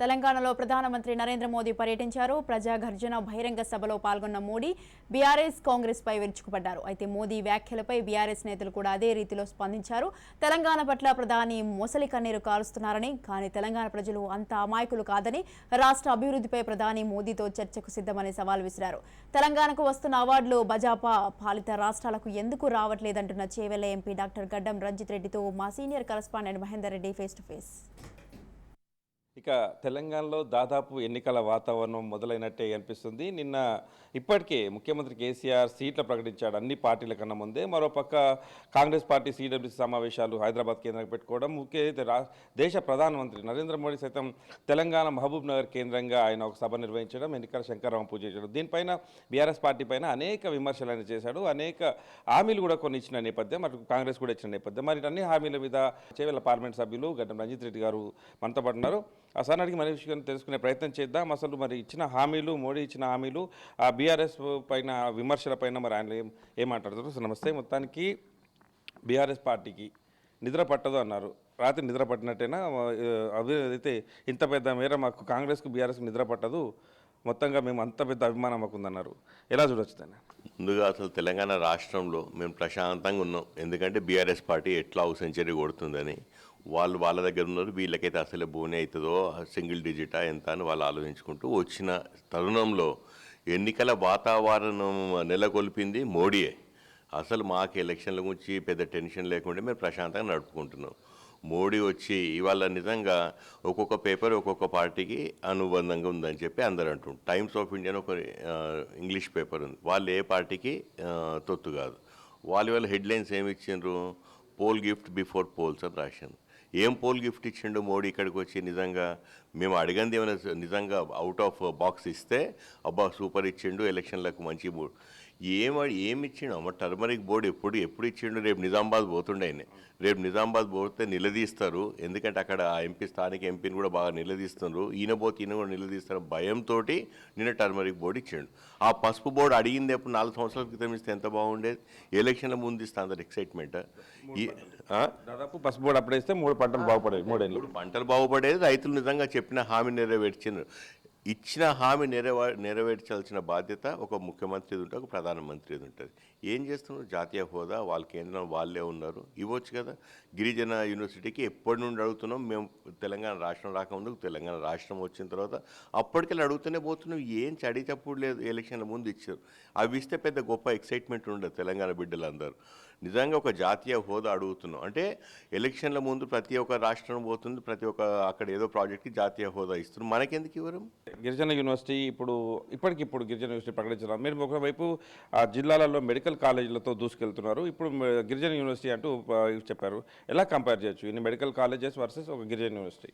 తెలంగాణలో ప్రధానమంత్రి నరేంద్ర మోదీ పర్యటించారు. ప్రజా గర్జన బహిరంగ సభలో పాల్గొన్న మోడీ బీఆర్ఎస్ కాంగ్రెస్ పై విరుచుకుపడ్డారు. అయితే మోదీ వ్యాఖ్యలపై బీఆర్ఎస్ నేతలు కూడా అదే రీతిలో స్పందించారు. తెలంగాణ పట్ల ప్రధాని మొసలి కన్నీరు కారుస్తున్నారని కానీ తెలంగాణ ప్రజలు అంత అమాయకులు కాదని రాష్ట్ర అభివృద్ధిపై ప్రధాని మోదీతో చర్చకు సిద్ధమని సవాల్ విసిరారు. తెలంగాణకు వస్తున్న అవార్డులు బజాపా పాలిత రాష్ట్రాలకు ఎందుకు రావట్లేదంటున్న చేవెళ్ళ ఎంపీ డాక్టర్ గడ్డం రంజిత్ రెడ్డితో మా senior correspondent Mahender Reddy face to face. ఇక తెలంగాణలో దాదాపు ఎన్నికల వాతావరణం మొదలైనట్టే అనిపిస్తుంది. నిన్న ఇప్పటికే ముఖ్యమంత్రి కేసీఆర్ సీట్లు ప్రకటించాడు. అన్ని పార్టీల కన్నా ముందే మరోపక్క కాంగ్రెస్ పార్టీ సీడబ్ల్యూసీ సమావేశాలు హైదరాబాద్ కేంద్రంగా పెట్టుకోవడం ముఖ్య దేశ ప్రధానమంత్రి నరేంద్ర మోడీ సైతం తెలంగాణ మహబూబ్ నగర్ కేంద్రంగా ఆయన ఒక సభ నిర్వహించడం ఎన్నికల శంకరరావు పూజ చేయడం దీనిపైన బీఆర్ఎస్ పార్టీ పైన అనేక విమర్శలు ఆయన చేశాడు. అనేక హామీలు కూడా కొన్ని ఇచ్చిన నేపథ్యం అటు కాంగ్రెస్ కూడా ఇచ్చిన నేపథ్యం. మరి అన్ని హామీల మీద చేవెళ్ళ పార్లమెంట్ సభ్యులు గడ్డం రంజిత్ రెడ్డి గారు మనతో పాటు ఉన్నారు. ఆ సార్ అడిగి మరి విషయం తెలుసుకునే ప్రయత్నం చేద్దాం. అసలు మరి ఇచ్చిన హామీలు మోడీ ఇచ్చిన హామీలు ఆ బీఆర్ఎస్ పైన విమర్శల పైన మరి ఆయన ఏం ఏం మాట్లాడతారు సో నమస్తే. మొత్తానికి బీఆర్ఎస్ పార్టీకి నిద్ర పట్టదు అన్నారు. రాత్రి నిద్ర పట్టినట్టేనా? అవి అయితే ఇంత పెద్ద మేర మాకు కాంగ్రెస్కు బీఆర్ఎస్కు నిద్ర పట్టదు. మొత్తంగా మేము అంత పెద్ద అభిమానం మాకుందన్నారు ఎలా చూడొచ్చు దాన్ని? ముందుగా అసలు తెలంగాణ రాష్ట్రంలో మేము ప్రశాంతంగా ఉన్నాం. ఎందుకంటే బీఆర్ఎస్ పార్టీ ఎట్లా సెంచరీ కొడుతుందని వాళ్ళు వాళ్ళ దగ్గర ఉన్నారు వీళ్ళకైతే అసలే బోనే అవుతుందో సింగిల్ డిజిటా ఎంత అని వాళ్ళు ఆలోచించుకుంటూ వచ్చిన తరుణంలో ఎన్నికల వాతావరణం నెలకొల్పింది మోడీయే. అసలు మాకు ఎలక్షన్ల గురించి పెద్ద టెన్షన్ లేకుండా మేము ప్రశాంతంగా నడుపుకుంటున్నాం. మోడీ వచ్చి ఇవాళ నిజంగా ఒక్కొక్క పేపర్ ఒక్కొక్క పార్టీకి అనుబంధంగా ఉందని చెప్పి అందరూ అంటుంటారు టైమ్స్ ఆఫ్ ఇండియా అని ఒక ఇంగ్లీష్ పేపర్ ఉంది. వాళ్ళు ఏ పార్టీకి తొత్తు కాదు. వాళ్ళు వాళ్ళ హెడ్లైన్స్ ఏమి ఇచ్చిండ్రు? పోల్ గిఫ్ట్ బిఫోర్ పోల్స్ అని రాశాను ఏం పోల్ గిఫ్ట్ ఇచ్చిండు మోడీ ఇక్కడికి వచ్చి నిజంగా? మేము అడిగింది ఏమైనా నిజంగా అవుట్ ఆఫ్ బాక్స్ ఇస్తే అబ్బా సూపర్ ఇచ్చిండు ఎలక్షన్లకు మంచి ఏం ఏమి ఇచ్చిండు అమ్మ టర్మరిక్ బోర్డు ఎప్పుడు ఎప్పుడు ఇచ్చిండు? రేపు నిజామాబాద్ పోతుండే ఆయన రేపు నిజామాబాద్ పోతే నిలదీస్తారు. ఎందుకంటే అక్కడ ఆ ఎంపీ స్థానిక ఎంపీని కూడా బాగా నిలదీస్తున్నారు ఈయన పోతే ఈయన కూడా నిలదీస్తారు. భయంతో నిన్న టర్మరిక్ బోర్డు ఇచ్చిండు. ఆ పసుపు బోర్డు అడిగింది ఎప్పుడు? నాలుగు సంవత్సరాల క్రితం ఇస్తే ఎంత బాగుండేది? ఎలక్షన్ల ముందు ఇస్తే అందరు ఎక్సైట్మెంట్? దాదాపు పసుపు బోర్డు అప్పుడేస్తే మూడు పంటలు మూడేళ్ళు. ఇప్పుడు పంటలు బాగుపడేది. రైతులు నిజంగా చెప్పిన హామీ నెరవేర్చిన ఇచ్చిన హామీ నెరవే నెరవేర్చాల్సిన బాధ్యత ఒక ముఖ్యమంత్రిది ఉంటుంది ఒక ప్రధానమంత్రిది ఉంటుంది. ఏం చేస్తున్నారు? జాతీయ హోదా వాళ్ళ కేంద్రం వాళ్ళే ఉన్నారు. ఇవ్వచ్చు కదా? గిరిజన యూనివర్సిటీకి ఎప్పటి నుండి అడుగుతున్నాం? మేము తెలంగాణ రాష్ట్రం రాకముందుకు తెలంగాణ రాష్ట్రం వచ్చిన తర్వాత అప్పటికెళ్ళి అడుగుతూనే పోతున్నాం. ఏం చడి తప్పుడు లేదు ఎలక్షన్ల ముందు ఇచ్చారు. అవి ఇస్తే పెద్ద గొప్ప ఎక్సైట్మెంట్ ఉండదు తెలంగాణ బిడ్డలందరూ. నిజంగా ఒక జాతీయ హోదా అడుగుతున్నాం. అంటే ఎలక్షన్ల ముందు ప్రతి ఒక్క రాష్ట్రం పోతుంది ప్రతి ఒక్క అక్కడ ఏదో ప్రాజెక్ట్కి జాతీయ హోదా ఇస్తున్నాం మనకెందుకు ఇవ్వరు? గిరిజన యూనివర్సిటీ ఇప్పుడు ఇప్పటికిప్పుడు గిరిజన యూనివర్సిటీ ప్రకటించడం. మీరు ఒకవైపు ఆ జిల్లాలలో మెడికల్ కాలేజీలతో దూసుకెళ్తున్నారు. ఇప్పుడు గిరిజన యూనివర్సిటీ అంటూ చెప్పారు. ఎలా కంపేర్ చేయొచ్చు? ఇన్ని మెడికల్ కాలేజెస్ వర్సెస్ ఒక గిరిజన యూనివర్సిటీ?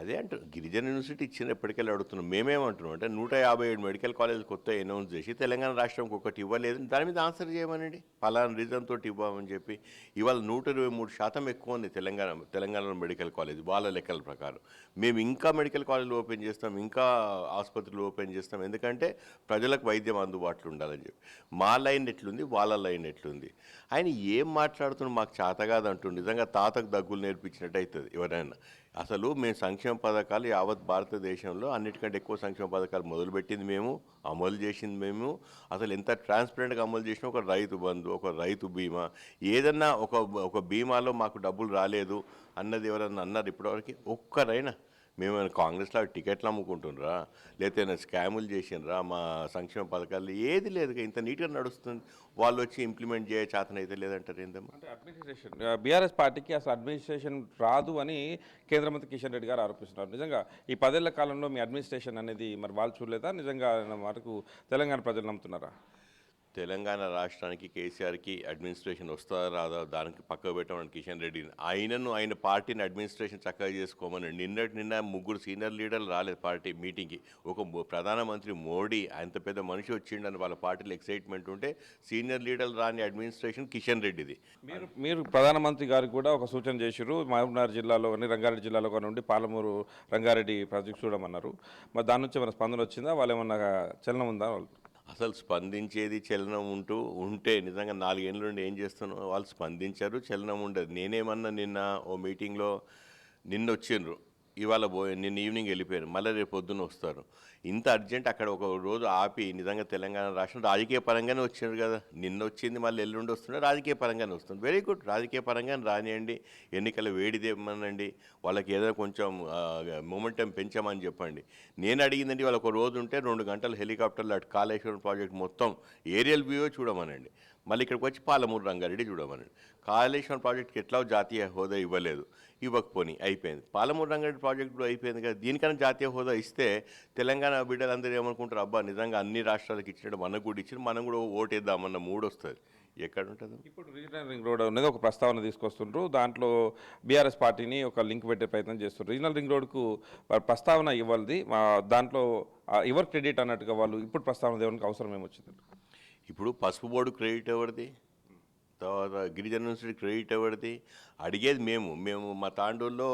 అదే అంటు గిరిజన యూనివర్సిటీ ఇచ్చిన ఎప్పటికెళ్ళి అడుగుతున్నాం. మేమేమంటున్నాం అంటే నూట యాభై ఏడు మెడికల్ కాలేజ్ కొత్త అనౌన్స్ చేసి తెలంగాణ రాష్ట్రంకి ఒకటి ఇవ్వలేదు. దాని మీద ఆన్సర్ చేయమనండి. పలానా రీజన్ తోటి ఇవ్వమని చెప్పి ఇవాళ నూట ఇరవై మూడు శాతం ఎక్కువ ఉంది తెలంగాణ తెలంగాణలో మెడికల్ కాలేజ్ వాళ్ళ లెక్కల ప్రకారం. మేము ఇంకా మెడికల్ కాలేజీలు ఓపెన్ చేస్తాం ఇంకా ఆసుపత్రులు ఓపెన్ చేస్తాం. ఎందుకంటే ప్రజలకు వైద్యం అందుబాటులో ఉండాలని చెప్పి. మా లైన్ ఎట్లుంది? వాళ్ళ లైన్ ఎట్లుంది? ఆయన ఏం మాట్లాడుతున్నా మాకు చేత కాదంటూ నిజంగా తాతకు దగ్గులు నేర్పించినట్టు అవుతుంది ఎవరైనా. అసలు మేము సంక్షేమ పథకాలు యావత్ భారతదేశంలో అన్నిటికంటే ఎక్కువ సంక్షేమ పథకాలు మొదలుపెట్టింది మేము అమలు చేసింది మేము. అసలు ఎంత ట్రాన్స్పరెంట్గా అమలు చేసినా ఒక రైతు బంధు ఒక రైతు బీమా. ఏదన్నా ఒక ఒక బీమాలో మాకు డబ్బులు రాలేదు అన్నది ఎవరన్నా అన్నారు ఇప్పటివరకు? ఒక్కరైనా. మేము కాంగ్రెస్లో టికెట్లు అమ్ముకుంటుండ్రా లేకపోతే స్కాములు చేసినరా మా సంక్షేమ పథకాలు ఏది లేదు ఇంత నీట్గా నడుస్తుంది వాళ్ళు వచ్చి ఇంప్లిమెంట్ చేయ చేతన అయితే లేదంటారు ఏందమ్మా? అంటే అడ్మినిస్ట్రేషన్ బీఆర్ఎస్ పార్టీకి అసలు అడ్మినిస్ట్రేషన్ రాదు అని కేంద్ర మంత్రి కిషన్ రెడ్డి గారు ఆరోపిస్తున్నారు. నిజంగా ఈ పదేళ్ళ కాలంలో మీ అడ్మినిస్ట్రేషన్ అనేది మరి వాళ్ళు చూడలేదా? నిజంగా మటుకు తెలంగాణ ప్రజలు నమ్ముతున్నారా? తెలంగాణ రాష్ట్రానికి కేసీఆర్కి అడ్మినిస్ట్రేషన్ వస్తుందా రాదా? దానికి పక్కకు పెట్టమని కిషన్ రెడ్డి. ఆయనను ఆయన పార్టీని అడ్మినిస్ట్రేషన్ చక్కగా చేసుకోమని నిన్నటి నిన్న ముగ్గురు సీనియర్ లీడర్లు రాలేదు పార్టీ మీటింగ్కి. ఒక ప్రధానమంత్రి మోడీ అంత పెద్ద మనిషి వచ్చిండని వాళ్ళ పార్టీలో ఎక్సైట్మెంట్ ఉంటే సీనియర్ లీడర్లు రాని అడ్మినిస్ట్రేషన్ కిషన్ రెడ్డిది. మీరు మీరు ప్రధానమంత్రి గారికి కూడా ఒక సూచన చేశారు మహబూబ్నగర్ జిల్లాలో కానీ రంగారెడ్డి జిల్లాలో కానీ ఉండి పాలమూరు రంగారెడ్డి ప్రాజెక్ట్ చూడమన్నారు. మరి దాని నుంచి ఏమైనా స్పందన వచ్చిందా? వాళ్ళు ఏమన్నా చలనం ఉందా? వాళ్ళు అసలు స్పందించేది చలనం ఉంటూ ఉంటే నిజంగా నాలుగేళ్ళ నుండి ఏం చేస్తున్నావు? వాళ్ళు స్పందించారు చలనం ఉండదు. నేనేమన్నా నిన్న ఓ మీటింగ్లో నిన్న వచ్చిండ్రు ఇవాళ పోయి నిన్న ఈవినింగ్ వెళ్ళిపోయారు. మళ్ళీ రేపు పొద్దున్న వస్తారు. ఇంత అర్జెంట్ అక్కడ ఒక రోజు ఆపి నిజంగా తెలంగాణ రాష్ట్రం రాజకీయ పరంగానే వచ్చారు కదా. నిన్న వచ్చింది మళ్ళీ ఎల్లుండి వస్తుండే రాజకీయ పరంగానే వస్తుంది. వెరీ గుడ్ రాజకీయ పరంగానే రానియండి. ఎన్నికల వేడిదేమనండి వాళ్ళకి ఏదైనా కొంచెం మూమెంటం పెంచామని చెప్పండి. నేను అడిగిందండి వాళ్ళ ఒక రోజు ఉంటే రెండు గంటలు హెలికాప్టర్లు అటు కాళేశ్వరం ప్రాజెక్ట్ మొత్తం ఏరియల్ వ్యూ చూడమనండి. మళ్ళీ ఇక్కడికి వచ్చి పాలమూరు రంగారెడ్డి చూడమని కాళేశ్వరం ప్రాజెక్ట్కి ఎట్లా జాతీయ హోదా ఇవ్వలేదు. ఇవ్వకపోని అయిపోయింది. పాలమూరు రంగారెడ్డి ప్రాజెక్ట్ కూడా అయిపోయింది కదా. దీనికన్నా జాతీయ హోదా ఇస్తే తెలంగాణ బిడ్డలందరూ ఏమనుకుంటారు? అబ్బా నిజంగా అన్ని రాష్ట్రాలకు ఇచ్చినట్టు మనకు కూడా ఇచ్చిన మనం కూడా ఓటేద్దామన్న మూడు వస్తుంది. ఎక్కడ ఉంటుంది ఇప్పుడు రీజనల్ రింగ్ రోడ్ అనేది ఒక ప్రస్తావన తీసుకొస్తుండ్రు. దాంట్లో బీఆర్ఎస్ పార్టీని ఒక లింక్ పెట్టే ప్రయత్నం చేస్తున్నారు రీజనల్ రింగ్ రోడ్కు ప్రస్తావన ఇవ్వాలి దాంట్లో ఎవరు క్రెడిట్ అన్నట్టుగా వాళ్ళు ఇప్పుడు ప్రస్తావన దేవడానికి అవసరం ఏమొచ్చింది? ఇప్పుడు పసుపు బోర్డు క్రెడిట్ ఎవరిది? తర్వాత గిరిజన యూనివర్సిటీ క్రెడిట్ ఎవరిది? అడిగేది మేము. మేము మా తాండూల్లో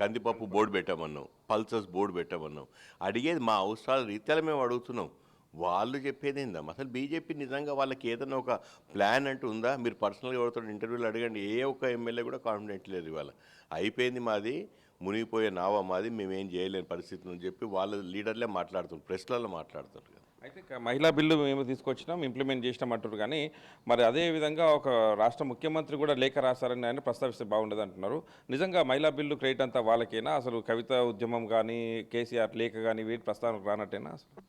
కందిపప్పు బోర్డు పెట్టామన్నాం. పల్సస్ బోర్డు పెట్టామన్నాం. అడిగేది మా అవసరాల రీత్యాలు మేము అడుగుతున్నాం. వాళ్ళు చెప్పేది ఏందమ్మా అసలు బీజేపీ నిజంగా వాళ్ళకి ఏదైనా ఒక ప్లాన్ అంటూ ఉందా? మీరు పర్సనల్గా ఎవరితో ఇంటర్వ్యూలు అడగండి. ఏ ఒక్క ఎమ్మెల్యే కూడా కాన్ఫిడెంట్ లేదు ఇవాళ. అయిపోయింది మాది మునిగిపోయే నావా మాది మేమేం చేయలేని పరిస్థితి అని చెప్పి వాళ్ళ లీడర్లే మాట్లాడుతున్నారు ప్రెస్లలో మాట్లాడుతున్నారు కదా. అయితే uh, మహిళా బిల్లు మేము తీసుకొచ్చినాం ఇంప్లిమెంట్ చేసినాం అంటారు కానీ మరి అదే విధంగా ఒక రాష్ట్ర ముఖ్యమంత్రి కూడా లేఖ రాశారని ఆయన ప్రస్తావిస్తే బాగుండదు అంటున్నారు. నిజంగా మహిళా బిల్లు క్రెడిట్ అంతా వాళ్ళకేనా? అసలు కవిత ఉద్యమం కానీ కేసీఆర్ లేఖ కానీ వీటి ప్రస్తావనకు రానట్టేనా? అసలు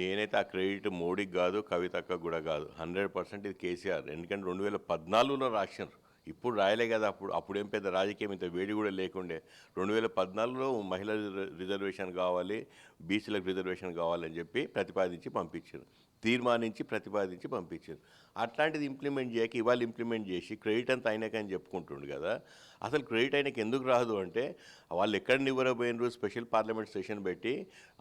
నేనైతే ఆ క్రెడిట్ మోడీకి కాదు కవితక్క కూడా కాదు. హండ్రెడ్ పర్సెంట్ ఇది కేసీఆర్. ఎందుకంటే రెండు వేల పద్నాలుగులో రాశారు ఇప్పుడు రాయలే కదా అప్పుడు అప్పుడు ఏం పెద్ద రాజకీయం ఇంత వేడి కూడా లేకుండే. రెండు వేల పద్నాలుగులో మహిళల రిజర్వేషన్ కావాలి బీసీలకు రిజర్వేషన్ కావాలని చెప్పి ప్రతిపాదించి పంపించారు. తీర్మానించి ప్రతిపాదించి పంపించారు. అట్లాంటిది ఇంప్లిమెంట్ చేయక ఇవాళ ఇంప్లిమెంట్ చేసి క్రెడిట్ అంతా అయినాకని చెప్పుకుంటుండు కదా. అసలు క్రెడిట్ అయినకి ఎందుకు రాదు అంటే వాళ్ళు ఎక్కడ నివ్వరబోయినరు స్పెషల్ పార్లమెంట్ సెషన్ పెట్టి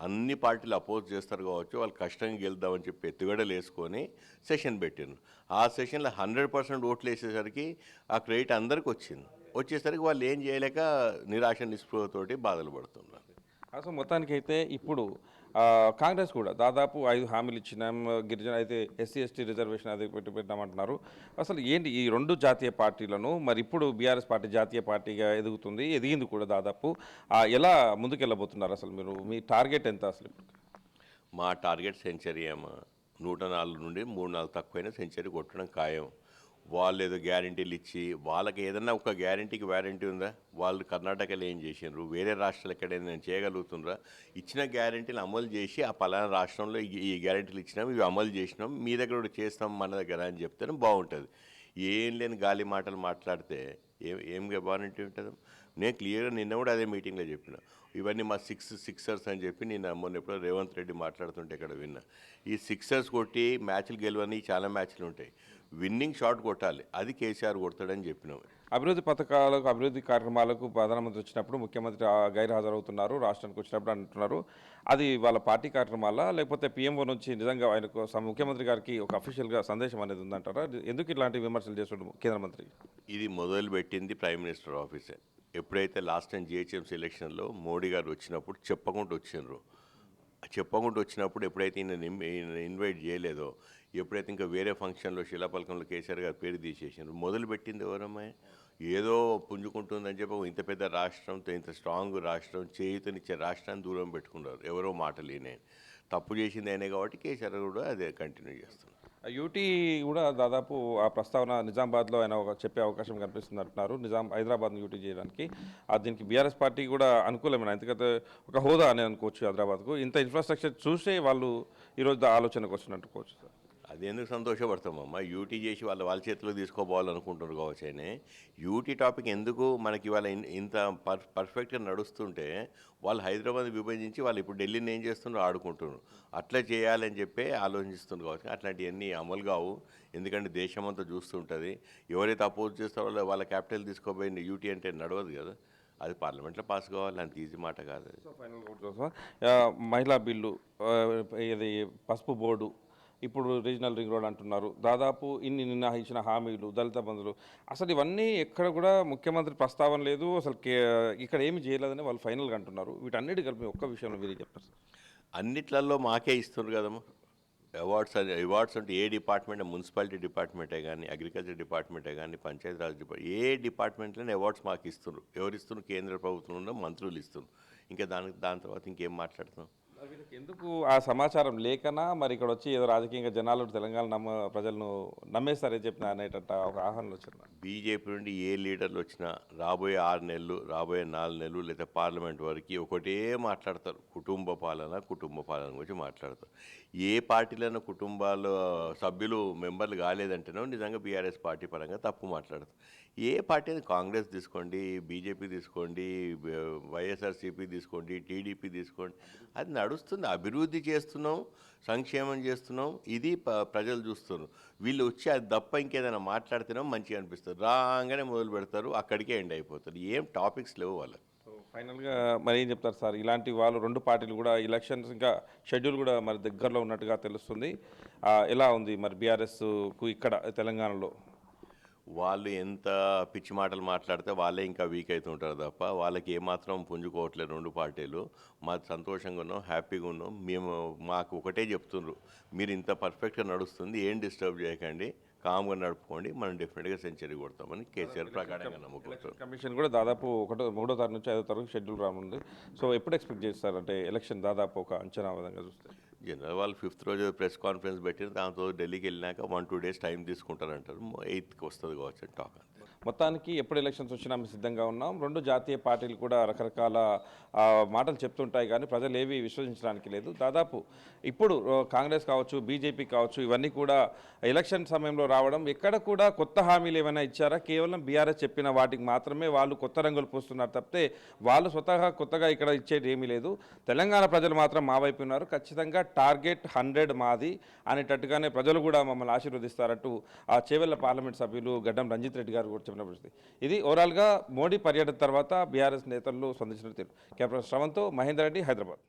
అన్ని పార్టీలు అపోజ్ చేస్తారు కావచ్చు వాళ్ళు కష్టంగా గెలుద్దామని చెప్పి ఎత్తుగడలు వేసుకొని సెషన్ పెట్టిండ్రు. ఆ సెషన్లో హండ్రెడ్ పర్సెంట్ ఓట్లు వేసేసరికి ఆ క్రెడిట్ అందరికి వచ్చింది. వచ్చేసరికి వాళ్ళు ఏం చేయలేక నిరాశ నిస్పృహతోటి బాధలు పడుతున్నారు. అసలు మొత్తానికి అయితే ఇప్పుడు కాంగ్రెస్ కూడా దాదాపు ఐదు హామీలు ఇచ్చినాం. గిరిజన అయితే ఎస్సీ ఎస్టీ రిజర్వేషన్ అది పెట్టి పెట్టామంటున్నారు అసలు ఏంటి ఈ రెండు జాతీయ పార్టీలను మరి ఇప్పుడు బీఆర్ఎస్ పార్టీ జాతీయ పార్టీగా ఎదుగుతుంది ఎదిగింది కూడా దాదాపు. ఎలా ముందుకెళ్ళబోతున్నారు అసలు మీరు? మీ టార్గెట్ ఎంత అసలు ఇప్పుడు? మా టార్గెట్ సెంచరీ ఏమో నూట నాలుగు నుండి మూడు నాలుగు తక్కువైనా సెంచరీ కొట్టడం ఖాయం. వాళ్ళు ఏదో గ్యారంటీలు ఇచ్చి వాళ్ళకి ఏదన్నా ఒక గ్యారంటీకి వ్యారంటీ ఉందా? వాళ్ళు కర్ణాటకలో ఏం చేసినారు వేరే రాష్ట్రాలు ఎక్కడైనా నేను చేయగలుగుతుండ్రా? ఇచ్చిన గ్యారంటీలు అమలు చేసి ఆ పలానా రాష్ట్రంలో ఈ- గ్యారంటీలు ఇచ్చినాం ఇవి అమలు చేసినాం మీ దగ్గర కూడా చేస్తాం మన దగ్గర అని చెప్తేనే బాగుంటుంది. ఏం లేని గాలి మాటలు మాట్లాడితే ఏం ఏం గ్యారంటీ ఉంటుంది? నేను క్లియర్గా నిన్న కూడా అదే మీటింగ్లో చెప్పిన. ఇవన్నీ మా సిక్స్ సిక్సర్స్ అని చెప్పి నేను మొన్న ఎప్పుడో రేవంత్ రెడ్డి మాట్లాడుతుంటే ఇక్కడ విన్నా. ఈ సిక్సర్స్ కొట్టి మ్యాచ్లు గెలవని చాలా మ్యాచ్లు ఉంటాయి. విన్నింగ్ షాట్ కొట్టాలి. అది కేసీఆర్ కొడతాడని చెప్పినాం అభివృద్ధి పథకాలకు అభివృద్ధి కార్యక్రమాలకు ప్రధానమంత్రి వచ్చినప్పుడు ముఖ్యమంత్రి గైర్హాజరవుతున్నారు రాష్ట్రానికి వచ్చినప్పుడు అంటున్నారు. అది వాళ్ళ పార్టీ కార్యక్రమాల? లేకపోతే పిఎంఓ నుంచి నిజంగా ఆయనకు సమ- ముఖ్యమంత్రి గారికి ఒక అఫీషియల్గా సందేశం అనేది ఉందంటారా? ఎందుకు ఇట్లాంటి విమర్శలు చేస్తుండ్రు కేంద్ర మంత్రి? ఇది మొదలు పెట్టింది ప్రైమ్ మినిస్టర్ ఆఫీసే. ఎప్పుడైతే లాస్ట్ టైం జిహెచ్ఎంసీ ఎలక్షన్లో మోడీ గారు వచ్చినప్పుడు చెప్పకుండా వచ్చిండ్రు. చెప్పకుండా వచ్చినప్పుడు ఎప్పుడైతే ఈయన ఇన్వైట్ చేయలేదో ఎప్పుడైతే ఇంకా వేరే ఫంక్షన్లో శిలాపలకంలో కేసీఆర్ గారు పేరు తీసేసారు మొదలు పెట్టింది ఎవరమ్మా ఏదో పుంజుకుంటుందని చెప్పి ఇంత పెద్ద రాష్ట్రం ఇంత స్ట్రాంగ్ రాష్ట్రం చేయుతనిచ్చే రాష్ట్రాన్ని దూరం పెట్టుకున్నారు. ఎవరో మాట లేనే తప్పు చేసింది అయినా కాబట్టి కేసీఆర్ కూడా అదే కంటిన్యూ చేస్తున్నారు. ఆ యూటీ కూడా దాదాపు ఆ ప్రస్తావన నిజామాబాద్లో ఆయన ఒక చెప్పే అవకాశం కనిపిస్తుంది అంటున్నారు. నిజాం హైదరాబాద్ను యూటీ చేయడానికి. ఆ దీనికి బీఆర్ఎస్ పార్టీ కూడా అనుకూలమైన? ఎందుకంటే ఒక హోదా అని అనుకోవచ్చు హైదరాబాద్కు. ఇంత ఇన్ఫ్రాస్ట్రక్చర్ చూసే వాళ్ళు ఈరోజు ఆలోచనకు వచ్చినట్టుకోవచ్చు సార్. అది ఎందుకు సంతోషపడతామమ్మా యూటీ చేసి వాళ్ళ వాళ్ళ చేతిలో తీసుకోపోవాలనుకుంటారు కావచ్చు ఆయన యూటీ టాపిక్ ఎందుకు మనకి ఇవాళ ఇన్- ఇంత పర్ పర్ఫెక్ట్గా నడుస్తుంటే వాళ్ళు హైదరాబాద్ విభజించి వాళ్ళు ఇప్పుడు ఢిల్లీని ఏం చేస్తున్నారు ఆడుకుంటున్నారు. అట్లా చేయాలని చెప్పి ఆలోచిస్తున్నారు కావచ్చు అట్లాంటివన్నీ అమలు కావు. ఎందుకంటే దేశం అంతా చూస్తుంటుంది ఎవరైతే అపోజ్ చేస్తారో వాళ్ళ వాళ్ళ క్యాపిటల్ తీసుకోపోయింది యూటీ అంటే నడవదు కదా. అది పార్లమెంట్లో పాస్ కావాలి. అంత ఈజీ మాట కాదు మహిళా బిల్లు ఇది పసుపు బోర్డు ఇప్పుడు రీజనల్ రింగ్ రోడ్ అంటున్నారు. దాదాపు ఇన్ని నిన్న హామీలు దళిత బంధువులు. అసలు ఇవన్నీ ఎక్కడ కూడా ముఖ్యమంత్రి ప్రస్తావన లేదు. అసలు కే ఇక్కడ ఏమి చేయలేదని వాళ్ళు ఫైనల్గా అంటున్నారు. వీటన్నిటి కలిపి ఒక్క విషయంలో మీరు చెప్పారు సార్. అన్నిట్లలో మాకే ఇస్తున్నారు కదమ్మా. అవార్డ్స్ అని అవార్డ్స్ అంటే ఏ డిపార్ట్మెంట్ మున్సిపాలిటీ డిపార్ట్మెంటే కానీ అగ్రికల్చర్ డిపార్ట్మెంటే కానీ పంచాయతీరాజ్ డిపార్ట్మెంట్ ఏ డిపార్ట్మెంట్లోనే అవార్డ్స్ మాకు ఇస్తున్నారు. ఎవరు ఇస్తున్నారు కేంద్ర ప్రభుత్వంలో మంత్రులు ఇస్తున్నారు. ఇంకా దానికి దాని తర్వాత ఇంకేం మాట్లాడుతున్నాం? వీళ్ళకి ఎందుకు ఆ సమాచారం లేకనా? మరి ఇక్కడ వచ్చి ఏదో రాజకీయంగా జనాలు తెలంగాణ నమ్మ ప్రజలను నమ్మేస్తారని చెప్పిన అనేటట్ట ఒక ఆహ్వానం వచ్చిన బీజేపీ నుండి ఏ లీడర్లు వచ్చినా రాబోయే ఆరు నెలలు రాబోయే నాలుగు నెలలు లేదా పార్లమెంట్ వరకు ఒకటే మాట్లాడతారు. కుటుంబ పాలన కుటుంబ పాలన గురించి మాట్లాడతారు. ఏ పార్టీలను కుటుంబాల సభ్యులు మెంబర్లు కాలేదంటేనో నిజంగా బీఆర్ఎస్ పార్టీ పరంగా తప్పు మాట్లాడతారు. ఏ పార్టీ కాంగ్రెస్ తీసుకోండి బీజేపీ తీసుకోండి వైఎస్ఆర్సీపీ తీసుకోండి టీడీపీ తీసుకోండి. అది నడుస్తుంది. అభివృద్ధి చేస్తున్నాం సంక్షేమం చేస్తున్నాం. ఇది ప- ప్రజలు చూస్తున్నారు. వీళ్ళు వచ్చి అది తప్ప ఇంకేదైనా మాట్లాడితేనో మంచిగా అనిపిస్తుంది. రాగానే మొదలు పెడతారు అక్కడికే ఎండ్ అయిపోతారు. ఏం టాపిక్స్ లేవు వాళ్ళకి. ఫైనల్గా మరి ఏం చెప్తారు సార్? ఇలాంటి వాళ్ళు రెండు పార్టీలు కూడా ఎలక్షన్స్ ఇంకా షెడ్యూల్ కూడా మరి దగ్గరలో ఉన్నట్టుగా తెలుస్తుంది. ఎలా ఉంది మరి బీఆర్ఎస్కు ఇక్కడ తెలంగాణలో? వాళ్ళు ఎంత పిచ్చి మాటలు మాట్లాడితే వాళ్ళే ఇంకా వీక్ అవుతుంటారు తప్ప వాళ్ళకి ఏమాత్రం పుంజుకోవట్లేదు రెండు పార్టీలు. మాది సంతోషంగా ఉన్నాం హ్యాపీగా ఉన్నాం. మేము మాకు ఒకటే చెప్తుండ్రు మీరు ఇంత పర్ఫెక్ట్గా నడుస్తుంది ఏం డిస్టర్బ్ చేయకండి కామ్గా నడుపుకోండి మనం డెఫినెట్గా సెంచరీ కొడతామని కేసీఆర్ ప్రకారంగా నమ్ముకుంటారు కమిషన్ కూడా దాదాపు ఒకటో మూడో తారీఖు నుంచి ఐదో తారీఖు షెడ్యూల్ రానుంది. సో ఎప్పుడు ఎక్స్పెక్ట్ చేస్తారు? అంటే ఎలక్షన్ దాదాపు ఒక అంచనా విధంగా చూస్తే. జనరల్ వాళ్ళు ఫిఫ్త్ రోజు ప్రెస్ కాన్ఫరెన్స్ పెట్టిన దాంతో ఢిల్లీకి వెళ్ళినాక వన్ టూ డేస్ టైం తీసుకుంటారంటారు. ఎయిత్కి వస్తుంది కావచ్చు టాక్ అంతే. మొత్తానికి ఎప్పుడు ఎలక్షన్స్ వచ్చినా మేము సిద్ధంగా ఉన్నాం. రెండు జాతీయ పార్టీలు కూడా రకరకాల మాటలు చెప్తుంటాయి కానీ ప్రజలు ఏవి విశ్వసించడానికి లేదు. దాదాపు ఇప్పుడు కాంగ్రెస్ కావచ్చు బీజేపీ కావచ్చు ఇవన్నీ కూడా ఎలక్షన్ సమయంలో రావడం ఎక్కడ కూడా కొత్త హామీలు ఏమైనా ఇచ్చారా? కేవలం బీఆర్ఎస్ చెప్పిన వాటికి మాత్రమే వాళ్ళు కొత్త రంగులు పూస్తున్నారు తప్పితే వాళ్ళు స్వతహా కొత్తగా ఇక్కడ ఇచ్చేది ఏమీ లేదు. తెలంగాణ ప్రజలు మాత్రం మా వైపు ఉన్నారు. ఖచ్చితంగా టార్గెట్ హండ్రెడ్ మాది అనేటట్టుగానే ప్రజలు కూడా మమ్మల్ని ఆశీర్వదిస్తారట్టు ఆ చేవెళ్ళ పార్లమెంట్ సభ్యులు గడ్డం రంజిత్ రెడ్డి గారు కూడా చెప్పిన పరిస్థితి ఇది ఓవరాల్గా మోడీ పర్యటన తర్వాత బీఆర్ఎస్ నేతలు స్పందించిన తీరు కెప్టెన్ శ్రవంతో మహేందర్ రెడ్డి హైదరాబాద్.